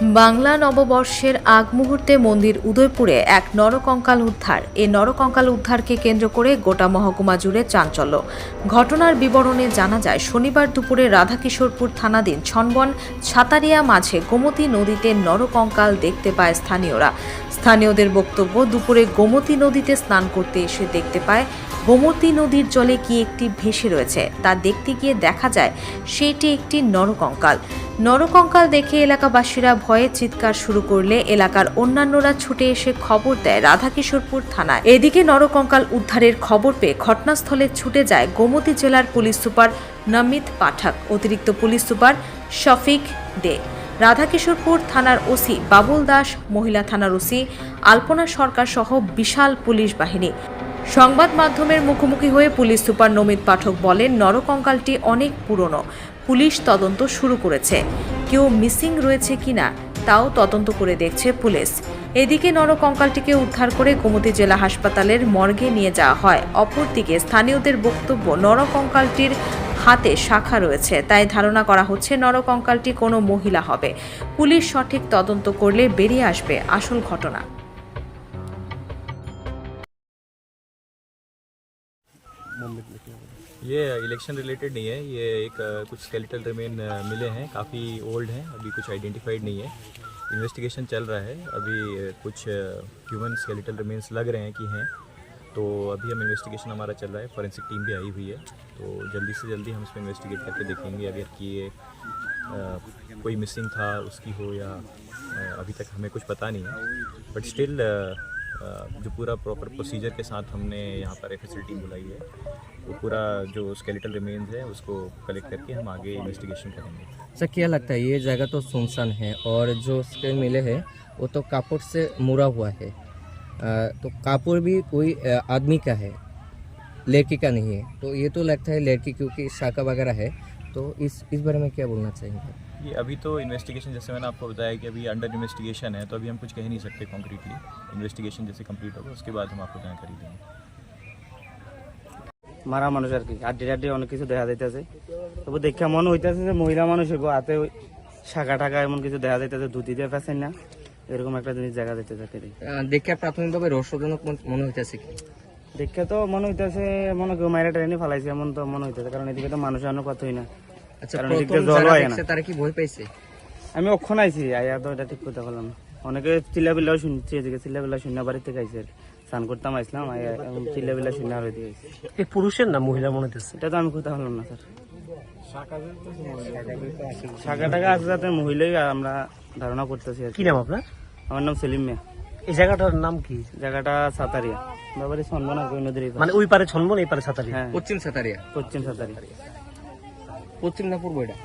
বাংলা নববর্ষের আগ মুহূর্তে মন্দির উদয়পুরে এক নরকঙ্কাল উদ্ধার। এই নরকঙ্কাল উদ্ধারকে কেন্দ্র করে গোটা মহকুমা জুড়ে চাঞ্চল্য। ঘটনার বিবরণে জানা যায়, শনিবার দুপুরে রাধাকিশোরপুর থানাধীন ছনবন ছাতারিয়া মাঝে গোমতী নদীতে নরকঙ্কাল দেখতে পায় স্থানীয়রা। স্থানীয়দের বক্তব্য, দুপুরে গোমতী নদীতে স্নান করতে এসে দেখতে পায় গোমতী নদীর জলে কি একটি ভেসে রয়েছে তা দেখতে গিয়ে দেখা যায় সেটি একটি নরকঙ্কাল। নরকঙ্কাল দেখে এলাকাবাসীরা ভয়ে চিৎকার শুরু করলে এলাকার অন্যান্যরা ছুটে এসে খবর দেয় রাধাকিশোরপুর থানায়। এদিকে নরকঙ্কাল উদ্ধারের খবর পেয়ে ঘটনাস্থলে ছুটে যায় গোমতী জেলার পুলিশ সুপার নমিত পাঠক, অতিরিক্ত পুলিশ সুপার শফিক দে। রাধাকিশোরপুর থানার ওসি বাবুল দাস, মহিলা থানার ওসি আলপনা সরকার সহ বিশাল পুলিশ বাহিনী। সংবাদ মাধ্যমের মুখোমুখি হয়ে পুলিশ সুপার নমিত পাঠক বলেন, নরকঙ্কালটি অনেক পুরনো। পুলিশ তদন্ত শুরু করেছে। কেউ মিসিং রয়েছে কিনা, তাও তদন্ত করে দেখছে পুলিশ। এদিকে নরকঙ্কালটিকে উদ্ধার করে গোমতী জেলা হাসপাতালের মর্গে নিয়ে যাওয়া হয়। অপরদিকে স্থানীয়দের বক্তব্য, নরকঙ্কালটির হাতে শাখা রয়েছে, তাই ধারণা করা হচ্ছে নরকঙ্কালটি কোনো মহিলা হবে। পুলিশ সঠিক তদন্ত করলে বেরিয়ে আসবে আসল ঘটনা। ये इलेक्शन रिलेटेड नहीं है, ये एक कुछ स्केलेटल रिमेन मिले हैं, काफ़ी ओल्ड हैं, अभी कुछ आइडेंटिफाइड नहीं है। इन्वेस्टिगेशन चल रहा है, अभी कुछ ह्यूमन स्केलेटल रिमेन्स लग रहे हैं कि हैं। तो अभी हम इन्वेस्टिगेशन हमारा चल रहा है फॉरेंसिक टीम भी आई हुई है। तो जल्दी से जल्दी हम इसमें इन्वेस्टिगेट करके देखेंगे, अगर कि ये कोई मिसिंग था, उसकी हो या अभी तक हमें कुछ पता नहीं है। बट स्टिल जो पूरा प्रॉपर प्रोसीजर के साथ हमने यहाँ पर एफ़ टीम बुलाई है, वो पूरा जो स्केलेटल रिमेन्स है, उसको कलेक्ट करके हम आगे इन्वेस्टिगेशन करेंगे। सर, क्या लगता है, ये जगह तो सुनसान है और जो उसके मिले हैं, वो तो कापुर से मुड़ा हुआ है। तो कापुर भी कोई आदमी का है, लड़की का नहीं है। तो ये तो लगता है लड़की, क्योंकि शाखा वगैरह है तो इस इस बारे में क्या बोलना चाहेंगे ये अभी तो इन्वेस्टिगेशन जैसे मैंने आपको बताया कि अभी अंडर इन्वेस्टिगेशन है तो अभी हम कुछ कह नहीं सकते कॉन्क्रीटली इन्वेस्टिगेशन जैसे कंप्लीट होगा उसके बाद हम आपको जानकारी देंगे মারা মানুষ আর কি আড্ডি আড্ডি অনেক কিছু দেখা যাইতেছে তবু দেখা মনে হইতেছে যে মহিলা মানুষ গো হাতে ওই শাখা টাকা এমন কিছু দেখা যাইতেছে ধুতি দিয়ে ফেসেন না এরকম একটা জিনিস দেখা যাইতেছে আর কি। আহ, দেখে প্রাথমিকভাবে রহস্যজনক মন- মনে হইতেছে কি দেখে তো মনে হইতেছে মনে কেউ মায়েরা ট্রেনে ফালাইছে এমন তো মনে হইতেছে কারণ এদিকে তো মানুষ আনো কথাই না আচ্ছা প্রথম যারা দেখছে তারা কি ভয় পাইছে? আমি অক্ষণ আইছি আইয়া তো এটা ঠিক কথা বললাম অনেকে চিল্লাবিল্লাও শুনছি এদিকে চিল্লাবিল্লা শূন্য বাড়ির থেকে আইছে। স্নান করতাম আইসলাম আইয়া চিল্লাবিল্লা শূন্য আর ওইদিকে আইছে। এই পুরুষের না মহিলা মনে হচ্ছে এটা তো আমি কথা বললাম না স্যার। শাখা টাকা আছে যাতে মহিলাই আমরা ধারণা করতেছি আর কি। কি নাম আপনার? আমার নাম সেলিম মিয়া। এই জায়গাটার নাম কি? জায়গাটা সাতারিয়া। বাবারি নদীর মানে ওই পারে ছন্মন এই পারে সাঁতারি হ্যাঁ। পশ্চিম সাতারিয়া। পশ্চিম সাতারিয়া। পশ্চিম না পূর্ব এটা?